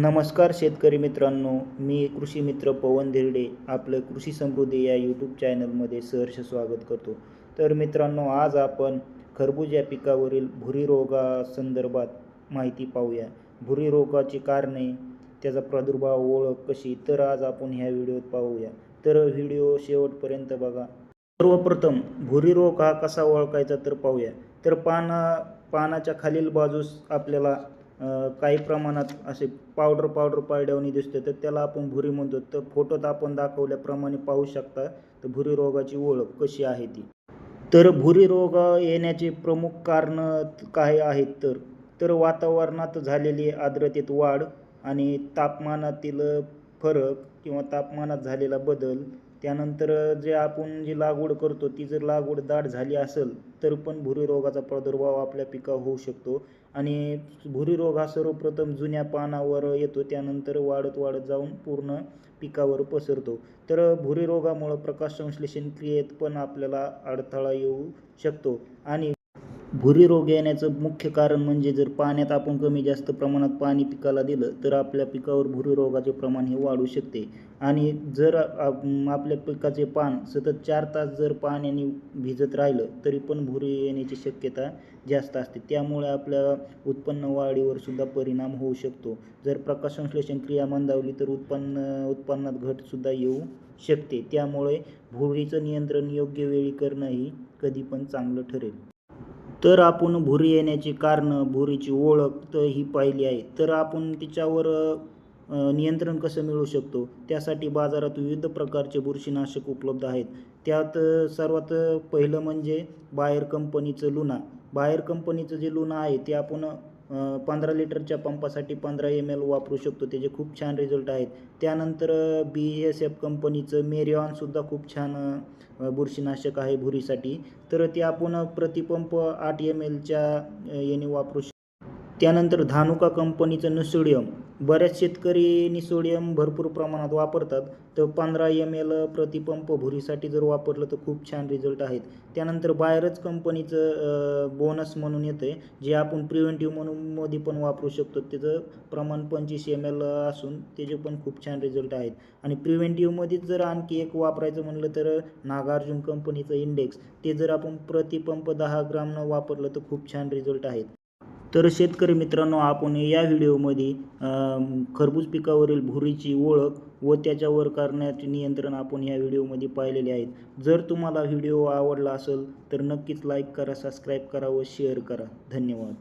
नमस्कार शेतकरी मित्रांनो मी कृषी मित्र पवन धिरडे आपलं कृषी समृद्धी या यूट्यूब चॅनलमध्ये सहर्ष स्वागत करतो. तर मित्रांनो आज आपण खरबूज या पिकावरील भुरी रोगासंदर्भात माहिती पाहूया. भुरी रोगाची कारणे त्याचा प्रादुर्भाव ओळख कशी तर आज आपण ह्या व्हिडिओत पाहूया. तर व्हिडिओ शेवटपर्यंत बघा. सर्वप्रथम भुरी रोग हा कसा ओळखायचा तर पाहूया. तर पाना पानाच्या खालील बाजूस आपल्याला काही प्रमाणात असे पावडर पावडर पाड्यावणी दिसते तर त्याला आपण भुरी म्हणतो. तर फोटोत आपण दाखवल्याप्रमाणे पाहू शकता तर भुरी रोगाची ओळख कशी आहे ती. तर भुरी रोग येण्याचे प्रमुख कारण काय आहेत तर? तर वातावरणात झालेली आर्द्रतेत वाढ आणि तापमानातील फरक किंवा तापमानात झालेला बदल त्यानंतर जे आपण जी लागवड करतो ती जर लागवड दाट झाली असेल तर पण भुरी रोगाचा प्रादुर्भाव आपल्या पिकावर होऊ शकतो. आणि भुरी रोग हा सर्वप्रथम जुन्या पानावर येतो त्यानंतर वाढत वाढत जाऊन पूर्ण पिकावर पसरतो. तर भुरी रोगामुळं प्रकाश संश्लेषण क्रियेत पण आपल्याला अडथळा येऊ शकतो. आणि भुरी रोग येण्याचं मुख्य कारण म्हणजे जर पाण्यात आपण कमी जास्त प्रमाणात पाणी पिकाला दिलं तर आपल्या पिकावर भुरी रोगाचे प्रमाण हे वाढू शकते. आणि जर आप- आपल्या पिकाचे पान सतत चार तास जर पाण्याने भिजत राहिलं तरी पण भुरी येण्याची शक्यता जास्त असते. त्यामुळे आपल्या उत्पन्न वाढीवर सुद्धा परिणाम होऊ शकतो. जर प्रकाश संश्लेषण क्रिया मंदावली तर उत्पन्न उत्पन्नात घटसुद्धा येऊ शकते. त्यामुळे भुरीचं नियंत्रण योग्य वेळी करणंही कधी पण चांगलं ठरेल. तर आपण भुरी येण्याची कारणं भुरीची ओळख तर ही पाहिली आहे. तर आपण तिच्यावर नियंत्रण कसं मिळवू शकतो? त्यासाठी बाजारात विविध प्रकारचे बुरशीनाशक उपलब्ध आहेत. त्यात सर्वात पहिलं म्हणजे बाहेर कंपनीचं लुना. बाहेर कंपनीचं जे लुना आहे ते आपण पंधरा लिटरच्या पंपासाठी पंधरा एम एल वापरू शकतो. त्याचे खूप छान रिझल्ट आहेत. त्यानंतर बी एस एफ कंपनीचं मेरिऑनसुद्धा खूप छान बुरशीनाशक आहे भुरीसाठी तर ते आपण प्रतिपंप आठ एम एलच्या याने वापरू शकतो. त्यानंतर धानुका कंपनीचं निसोडियम. बऱ्याच शेतकरी निसोडियम भरपूर प्रमाणात वापरतात. तर पंधरा एम एल प्रतिपंप भुरीसाठी जर वापरलं तर खूप छान रिझल्ट आहेत. त्यानंतर बाहेरच कंपनीचं बोनस म्हणून येतं आहे जे आपण प्रिव्हेंटिव्ह म्हणून मध्ये पण वापरू शकतो. त्याचं प्रमाण पंचवीस एम एल असून त्याचे पण खूप छान रिझल्ट आहेत. आणि प्रिव्हेंटिव्हमध्येच जर आणखी एक वापरायचं म्हणलं तर नागार्जुन कंपनीचं इंडेक्स ते जर आपण प्रतिपंप दहा ग्रामनं वापरलं तर खूप छान रिझल्ट आहेत. तर शेतकरी मित्रांनो आपण या व्हिडिओमध्ये खरबूज पिकावरील भुरीची ओळख व त्याच्यावर करण्याचे नियंत्रण आपण या व्हिडिओमध्ये पाहिलेले आहेत. जर तुम्हाला व्हिडिओ आवडला असेल तर नक्कीच लाईक करा सबस्क्राईब करा व शेअर करा. धन्यवाद.